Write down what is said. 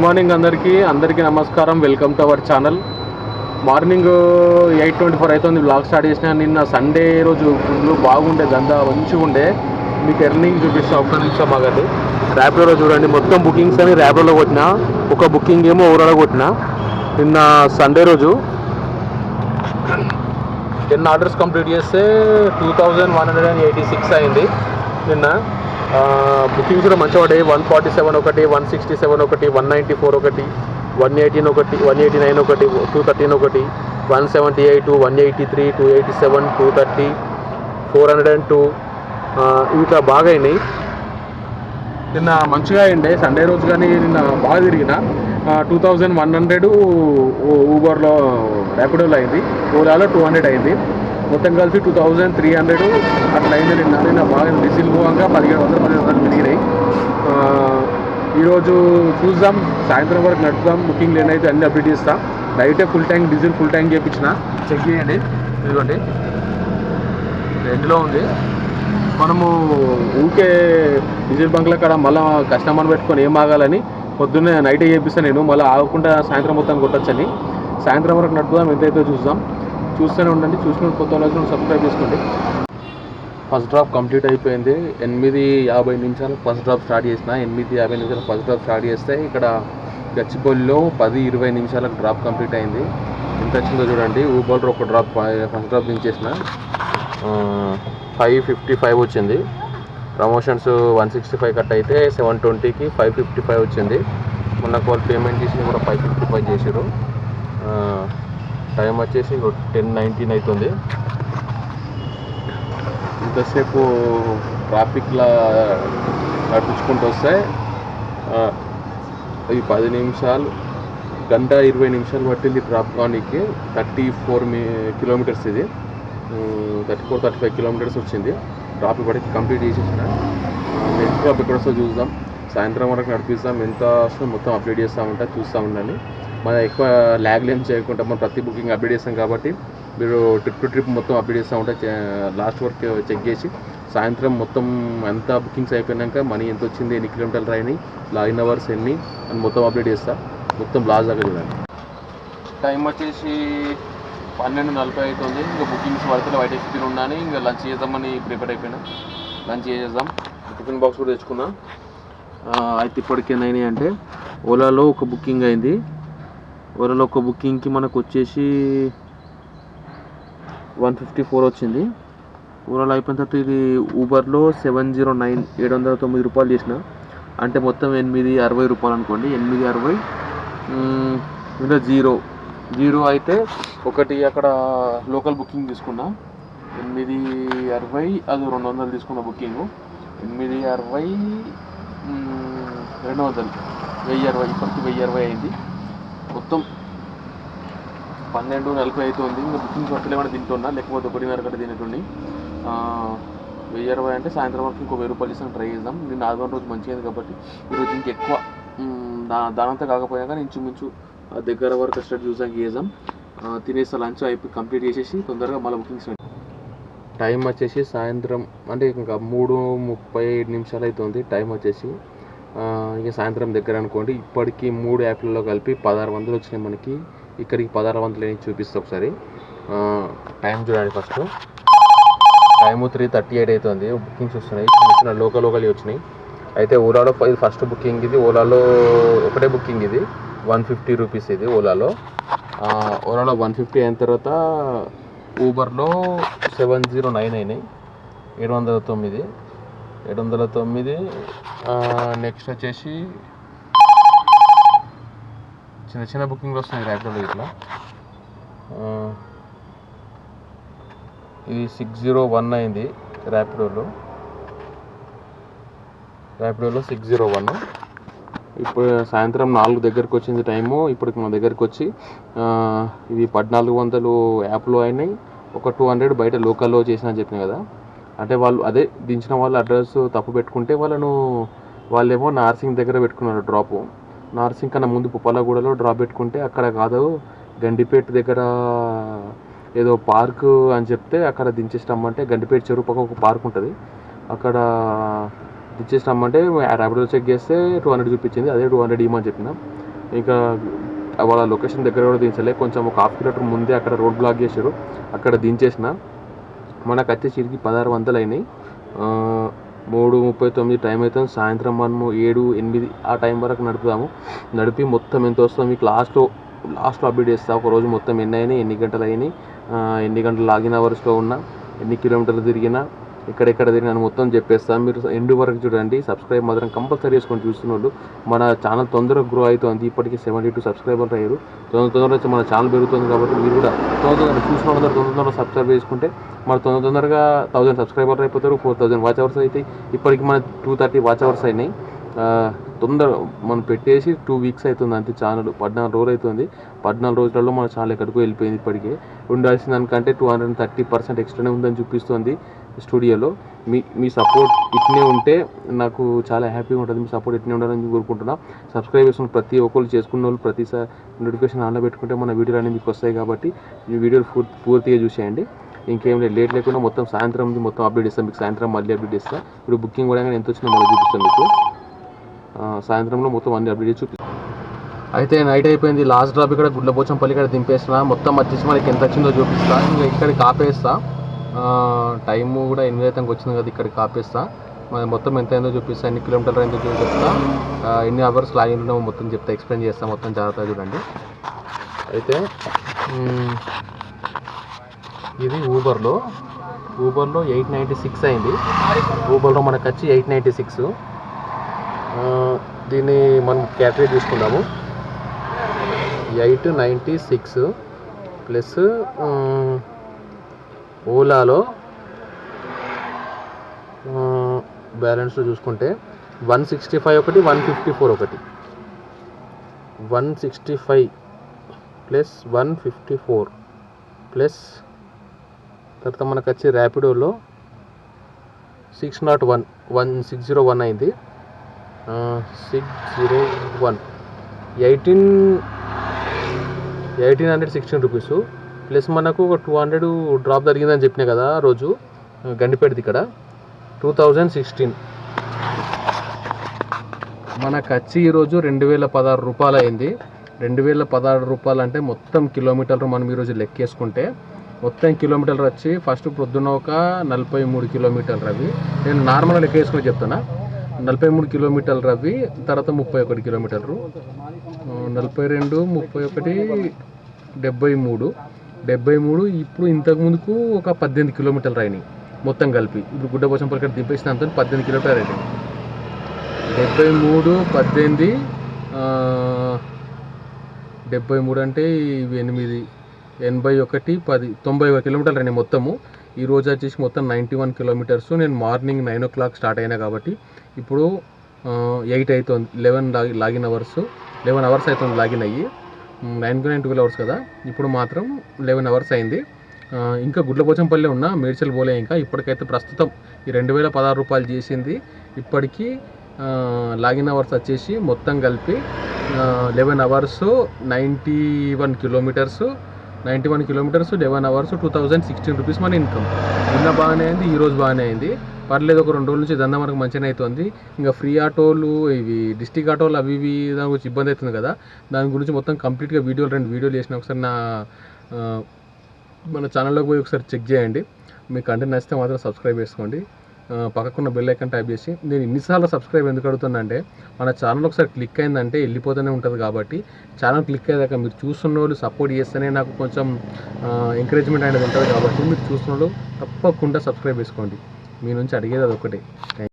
Good morning అందరికీ. అందరికీ నమస్కారం. Welcome to our channel morning eight twenty four అవుతుంది బ్లాగ్ స్టార్ట్ చేసిన నిన్న సండే రోజు ఫుల్ బాగుండే దందా మంచిగా ఉండే. మీకు ఎర్నింగ్ చూపిస్తా ఒక్క నిమిషం మాగదు ర్యాపిడోలో చూడండి. మొత్తం బుకింగ్స్ అని ర్యాపిడోలో కొట్టిన. ఒక బుకింగ్ ఏమో ఓవరాల్ కొట్టిన. నిన్న సండే రోజు టెన్ ఆర్డర్స్ కంప్లీట్ చేస్తే two thousand one hundred and eighty six అయింది. నిన్న బుకింగ్స్ కూడా మంచిగా వన్ ఫార్టీ సెవెన్ ఒకటి వన్ సిక్స్టీ సెవెన్ ఒకటి వన్ నైంటీ ఫోర్ ఒకటి వన్ ఎయిటీన్ ఒకటి వన్ ఎయిటీ నైన్ ఒకటి టూ థర్టీన్ ఒకటి one seventy eight one eighty three two eighty seven two thirty four hundred and two ఇంకా బాగా అయినాయి. నిన్న మంచిగా అయిండే. సండే రోజు కానీ నిన్న బాగా తిరిగిన. టూ థౌజండ్ వన్ హండ్రెడ్ ఊబర్లో ర్యాపిడోలో అయింది. ఓలాలో టూ హండ్రెడ్ అయింది. మొత్తం కలిసి టూ థౌజండ్ త్రీ హండ్రెడ్ అట్లా అయింది. నిన్న నా బాగా డిసిల్ పోగా పదిహేడు వందలు పదిహేను వందలు పెరిగినాయి. ఈరోజు చూద్దాం సాయంత్రం వరకు నడుపుదాం. బుకింగ్ లేనైతే అన్ని అప్డేట్ ఇస్తా నైటే full tank diesel full tank చేయించిన చెక్ చేయండి. ఇదిగోండి. రెండులో ఉంది. మనము ఊకే డీజిల్ బంక్ల కాడ మళ్ళీ కస్టమర్ పెట్టుకొని ఏం ఆగాలని పొద్దున్నే నైటే చేపిస్తాను నేను. మళ్ళీ ఆగకుండా సాయంత్రం మొత్తం కొట్టచ్చని. సాయంత్రం వరకు నడుపుదాం. ఎంతైతే చూద్దాం. చూస్తూనే ఉండండి. చూసిన కొత్త వాళ్ళు సబ్స్క్రైబ్ చేసుకోండి. ఫస్ట్ డ్రాప్ కంప్లీట్ అయిపోయింది. ఎనిమిది యాభై నిమిషాలు ఫస్ట్ డ్రాప్ స్టార్ట్ చేసిన. ఎనిమిది యాభై నిమిషాలు ఫస్ట్ డ్రాప్ స్టార్ట్ చేస్తే ఇక్కడ గచ్చిపల్లిలో పది ఇరవై నిమిషాలకు డ్రాప్ కంప్లీట్ అయింది. ఎంత వచ్చిందో చూడండి. ఊబర్ ఒక డ్రాప్ ఫస్ట్ డ్రాప్ దించేసిన ఫైవ్ ఫిఫ్టీ ఫైవ్ వచ్చింది. Promotions one sixty five cut అయితే సెవెన్ ట్వంటీకి ఫైవ్ ఫిఫ్టీ ఫైవ్ వచ్చింది. మొన్న వాళ్ళు పేమెంట్ చేసి కూడా ఫైవ్ ఫిఫ్టీ ఫైవ్ చేసారు టైం వచ్చేసి టెన్ నైన్టీన్ అవుతుంది ఇంతసేపు ట్రాఫిక్లా నడిపించుకుంటూ వస్తే ఈ పది నిమిషాలు గంట ఇరవై నిమిషాలు పట్టింది డ్రాప్ కానీకి. థర్టీ ఫోర్ మీ కిలోమీటర్స్ ఇది. Thirty four thirty five kilometres వచ్చింది. డ్రాప్ ఇప్పటికి కంప్లీట్ చేసేసిన. నెక్స్ట్ డ్రాప్ ఎక్కడ వస్తుందో చూద్దాం. సాయంత్రం వరకు నడిపిస్తాం. ఎంత వస్తుందో మొత్తం అప్డేట్ చేస్తామంటే ఉంటా చూస్తూ ఉండండి. మన ఎక్కువ ల్యాగ్లు ఏం చేయకుండా మనం ప్రతి బుకింగ్ అప్డేట్ చేస్తాం కాబట్టి మీరు ట్రిప్ టు ట్రిప్ మొత్తం అప్డేట్ చేస్తూ ఉంటే లాస్ట్ వరకు చెక్ చేసి సాయంత్రం మొత్తం అంతా బుకింగ్స్ అయిపోయినాక మనీ ఎంత వచ్చింది ఎన్ని కిలోమీటర్లు అయినాయి లాగిన్ అవర్స్ ఎన్ని అని మొత్తం అప్డేట్ చేస్తా. మొత్తం లాస్ట్ దాకా చూడండి. టైం వచ్చేసి పన్నెండు నలభై అవుతుంది ఇంకా బుకింగ్స్ పడితే వైట్ ఎక్స్పీరియన్ ఉన్నాను ఇంకా లంచ్ చేద్దామని ప్రిపేర్ అయిపోయినా. లంచ్ చేసేద్దాం. టిఫిన్ బాక్స్ కూడా తెచ్చుకున్నా. అయితే ఇప్పటికి అంటే ఓలాలో ఒక బుకింగ్ అయింది. ఓలాలో ఒక బుకింగ్కి మనకు వచ్చేసి వన్ ఫిఫ్టీ ఫోర్ వచ్చింది. ఓలాలో అయిపోయిన తర్వాత ఇది ఊబర్లో సెవెన్ జీరో నైన్ ఏడు వందల తొమ్మిది రూపాయలు చేసిన. అంటే మొత్తం ఎనిమిది అరవై రూపాయలు అనుకోండి. ఎనిమిది అరవై ఇంకా జీరో. జీరో అయితే ఒకటి అక్కడ లోకల్ బుకింగ్ తీసుకున్నా. ఎనిమిది అరవై అది రెండు వందలు తీసుకున్న బుకింగ్. ఎనిమిది అరవై రెండు వందలు. వెయ్యి అరవై ఇప్పటికి వెయ్యి అరవై అయింది. మొత్తం పన్నెండు నలభై అవుతుంది ఇంకా బుకింగ్స్ ఏమైనా తింటున్నా? లేకపోతే ఒకటిన్నర కట్ట తినేటండి వెయ్యి అరవై అంటే సాయంత్రం వరకు ఇంకో వెయ్యి రూపాయలు ఇస్తాను ట్రై చేద్దాం. నేను ఆదివారం రోజు మంచిగా కాబట్టి ఈరోజు ఇంకెక్కువ ఎక్కువ దా దానంతా కాకపోయాక కానీ ఇంచుమించు దగ్గర వరకు వచ్చేటట్టు చూసాక చేద్దాం. తినేస్తా లంచ్ అయిపోయి కంప్లీట్ చేసేసి తొందరగా మళ్ళీ బుకింగ్స్ టైం వచ్చేసి సాయంత్రం అంటే ఇంకా మూడు ముప్పై ఏడు నిమిషాలు అవుతుంది టైం వచ్చేసి ఆ, సాయంత్రం దగ్గర అనుకోండి ఇప్పటికీ మూడు యాప్లలో కలిపి పదహారు వందలు వచ్చినాయి మనకి. ఇక్కడికి పదహారు వందలు ఏంటి చూపిస్తా ఒకసారి. టైం చూడండి first. Time three thirty eight అవుతుంది. బుకింగ్స్ వస్తున్నాయి. చిన్న చిన్న లోకల్ లోకల్ వచ్చినాయి. అయితే ఓలాలో ఇది ఫస్ట్ బుకింగ్ ఇది. ఓలాలో ఒకటే బుకింగ్ ఇది. వన్ ఫిఫ్టీ రూపీస్ ఇది ఓలాలో. ఓలాలో వన్ ఫిఫ్టీ అయిన తర్వాత ఊబర్లో సెవెన్ జీరో నైన్ అయినాయి. ఏడు వందల తొమ్మిది. ఏడు వందల తొమ్మిది నెక్స్ట్ వచ్చేసి చిన్న చిన్న బుకింగ్లు వస్తున్నాయి ర్యాపిడోలో ఇట్లా. ఇది సిక్స్ జీరో వన్ అయింది ర్యాపిడోలో ర్యాపిడోలో సిక్స్ జీరో వన్. ఇప్పుడు సాయంత్రం నాలుగు దగ్గరకు వచ్చింది టైము. ఇప్పటికి మన దగ్గరకు వచ్చి ఇవి పద్నాలుగు వందలు యాప్లో అయినాయి. ఒక టూ హండ్రెడ్ బయట లోకల్లో చేసిన అని చెప్పిన కదా. అంటే వాళ్ళు అదే దించిన వాళ్ళు అడ్రస్ తప్పు పెట్టుకుంటే వాళ్ళను వాళ్ళేమో నార్సింగ్ దగ్గర పెట్టుకున్నారు డ్రాపు. నార్సింగ్ కన్నా ముందు పుప్పలగూడలో డ్రాప్ పెట్టుకుంటే అక్కడ కాదు గండిపేట దగ్గర ఏదో పార్క్ అని చెప్తే అక్కడ దించేసి రమ్మంటే గండిపేట చెరువు పక్క ఒక పార్క్ ఉంటుంది. అక్కడ దించేసి రమ్మంటే ర్యాపిడో చెక్ చేస్తే టూ హండ్రెడ్ చూపించింది అదే టూ హండ్రెడ్ ఇమ్మని చెప్పినాం. ఇంకా వాళ్ళ లొకేషన్ దగ్గర కూడా దించలే కొంచెం ఒక హాఫ్ కిలోమీటర్ ముందే అక్కడ రోడ్ బ్లాక్ చేశారు అక్కడ దించేసిన. మనకు వచ్చేసరికి పదహారు వందలు అయినాయి మూడు ముప్పై తొమ్మిది టైం అవుతుంది సాయంత్రం మనము ఏడు ఎనిమిది ఆ టైం వరకు నడుపుదాము. నడిపి మొత్తం ఎంత వస్తుందో మీకు లాస్ట్లో లాస్ట్లో అప్డేట్ చేస్తా. ఒక రోజు మొత్తం ఎన్ని అయినాయి ఎన్ని గంటలు అయినాయి ఎన్ని గంటలు లాగిన అవర్స్లో ఉన్నా ఎన్ని కిలోమీటర్లు తిరిగినా ఎక్కడెక్కడ తిరిగినా మొత్తం చెప్పేస్తాను మీరు ఎండు వరకు చూడండి. సబ్స్క్రైబ్ మాత్రం కంపల్సరీ చేసుకొని చూస్తున్న మన ఛానల్ తొందరగా గ్రో అవుతుంది. ఇప్పటికీ సెవెంటీ టూ సబ్స్క్రైబర్లు అయ్యారు. తొందర తొందరగా వచ్చి మన ఛానల్ పెరుగుతుంది కాబట్టి మీరు కూడా తొందర తొందరగా చూసిన వాళ్ళందరూ తొందర తొందరగా సబ్స్క్రైబ్ చేసుకుంటే మన తొందర తొందరగా థౌసండ్ సబ్స్క్రైబర్లు అయిపోతారు. ఫోర్ థౌసండ్ వాచ్ అవర్స్ అయితే ఇప్పటికి మన టూ థర్టీ వాచ్ అవర్స్ అయినాయి. తొందర మనం పెట్టేసి టూ వీక్స్ అవుతుంది అంతే ఛానల్ పద్నాలుగు రోజులు అవుతుంది. పద్నాలుగు రోజులలో మన ఛానల్ ఎక్కడికో వెళ్ళిపోయింది ఇప్పటికే. ఉండాల్సిన దానికంటే టూ హండ్రెడ్ థర్టీ పర్సెంట్ ఎక్స్ట్రానే ఉందని చూపిస్తుంది. స్టూడియోలో. మీ మీ సపోర్ట్ ఇట్నే ఉంటే నాకు చాలా హ్యాపీగా ఉంటుంది. మీ సపోర్ట్ ఇట్నే ఉండాలని కోరుకుంటున్నా. సబ్స్క్రైబ్ ప్రతి ఒక్కరు చేసుకున్న వాళ్ళు ప్రతిసారి నోటిఫికేషన్ ఆన్లో పెట్టుకుంటే మన వీడియోలు అనేవి మీకు వస్తాయి కాబట్టి ఈ వీడియోలు పూర్తి పూర్తిగా చూసేయండి. ఇంకేం లేదు లేట్ లేకుండా మొత్తం సాయంత్రం మొత్తం అప్డేట్ ఇస్తాను మీకు. సాయంత్రం మళ్ళీ అప్డేట్ ఇస్తాను ఇప్పుడు బుకింగ్ కూడా ఎంత వచ్చిందో మళ్ళీ చూపిస్తాను మీకు. సాయంత్రంలో మొత్తం అన్ని అప్డేట్ చేసి చూపిస్తాను అయితే నైట్ అయిపోయింది. లాస్ట్ డ్రాప్ ఇక్కడ గుడ్లపోచంపల్లి ఇక్కడ దింపేసిన మొత్తం వచ్చేసి మనకి ఎంత వచ్చిందో చూపిస్తా. ఇంకా ఇక్కడికి ఆపేస్తా. టైము కూడా ఎనిమిది అయితే వచ్చింది కదా ఇక్కడికి ఆపేస్తా. మరి మొత్తం ఎంత అయిందో చూపిస్తా ఎన్ని కిలోమీటర్లు అయిందో చూపిస్తా. ఎన్ని అవర్స్ లాగిన్ ఉన్నామో మొత్తం చెప్తా ఎక్స్ప్లెయిన్ చేస్తా మొత్తం జాగ్రత్తగా చూడండి. అయితే ఇది ఊబర్లో. ఊబర్లో ఎయిట్ నైంటీ సిక్స్ అయింది. ఊబర్లో మనకు వచ్చి ఎయిట్ నైంటీ సిక్స్. దీన్ని మనం క్యాటరీ తీసుకుందాము ఎయిట్ నైంటీ సిక్స్ ప్లస్ ఓలాలో బ్యాలెన్స్ చూసుకుంటే వన్ సిక్స్టీ ఫైవ్ ఒకటి వన్ ఫిఫ్టీ ఫోర్ ఒకటి. One sixty five plus one fifty four plus తర్వాత మనకు వచ్చి ర్యాపిడోలో six not one one six zero one అయింది. Six zero one eighteen eighteen hundred sixteen rupees plus మనకు ఒక two hundred drop జరిగిందని చెప్పిన కదా రోజు గండిపేటది ఇక్కడ. Two thousand sixteen. మనకు వచ్చి ఈరోజు రెండు వేల పదహారు రూపాయలు అయింది. రెండు వేల పదహారు రూపాయలు అంటే మొత్తం కిలోమీటర్లు మనం ఈరోజు లెక్కేసుకుంటే మొత్తం కిలోమీటర్లు వచ్చి ఫస్ట్ పొద్దున్న ఒక నలభై మూడు కిలోమీటర్లు అవి నేను నార్మల్గా లెక్కేసుకుని చెప్తున్నా. నలభై మూడు కిలోమీటర్లు అవి తర్వాత ముప్పై ఒకటి కిలోమీటర్లు. నలభై రెండు ముప్పై ఒకటి డెబ్బై మూడు. డెబ్బై మూడు ఇప్పుడు ఇంతకు ముందుకు ఒక పద్దెనిమిది కిలోమీటర్లు అయినాయి మొత్తం కలిపి. ఇప్పుడు గుడ్డపోసం పలికట్ దింపేసిన అంత పద్దెనిమిది కిలోమీటర్లు అయినాయి డెబ్బై మూడు పద్దెనిమిది డెబ్బై మూడు అంటే ఎనిమిది ఎనభై ఒకటి పది తొంభై ఒక కిలోమీటర్లు రండి మొత్తము. ఈ రోజు వచ్చేసి మొత్తం నైంటీ వన్ కిలోమీటర్స్. నేను morning nine o'clock start అయినా కాబట్టి ఇప్పుడు ఎయిట్ అవుతుంది eleven login hours. Eleven hours అవుతుంది లాగిన్ అయ్యి. నైన్ నైన్ ట్వెల్వ్ అవర్స్ కదా. ఇప్పుడు మాత్రం లెవెన్ అవర్స్ అయింది. ఇంకా గుడ్లపోచంపల్లి ఉన్న మేడ్చల్ పోలే ఇంకా ఇప్పటికైతే ప్రస్తుతం ఈ రెండు వేల పదహారు రూపాయలు చేసింది. ఇప్పటికీ లాగిన్ అవర్స్ వచ్చేసి మొత్తం కలిపి eleven hours ninety one kilometres ninety one kilometres eleven hours two thousand sixteen rupees మన ఇన్కమ్. నిన్న బాగానే అయింది ఈరోజు బాగానే అయింది. పర్లేదు ఒక రెండు రోజుల నుంచి దందా మనకు మంచిగానే అవుతుంది ఇంకా ఫ్రీ ఆటోలు ఇవి డిస్టిక్ ఆటోలు అవి ఇవి దాని గురించి ఇబ్బంది అవుతుంది కదా. దాని గురించి మొత్తం కంప్లీట్గా వీడియోలు రెండు వీడియోలు చేసిన ఒకసారి నా మన ఛానల్లోకి పోయి ఒకసారి చెక్ చేయండి. మీకు కంటెంట్ నచ్చితే మాత్రం సబ్స్క్రైబ్ చేసుకోండి. పక్కకున్న బెల్ ఐకాన్ టైప్ చేసి నేను ఇన్నిసార్లు సబ్స్క్రైబ్ ఎందుకు అడుగుతున్నా అంటే మన ఛానల్ ఒకసారి క్లిక్ అయిందంటే వెళ్ళిపోతూనే ఉంటుంది కాబట్టి ఛానల్ క్లిక్ అయ్యాక మీరు చూస్తున్న వాళ్ళు సపోర్ట్ చేస్తేనే నాకు కొంచెం ఎంకరేజ్మెంట్ అనేది ఉంటుంది కాబట్టి మీరు చూస్తున్న వాళ్ళు తప్పకుండా సబ్స్క్రైబ్ చేసుకోండి. మీ నుంచి అడిగేది అది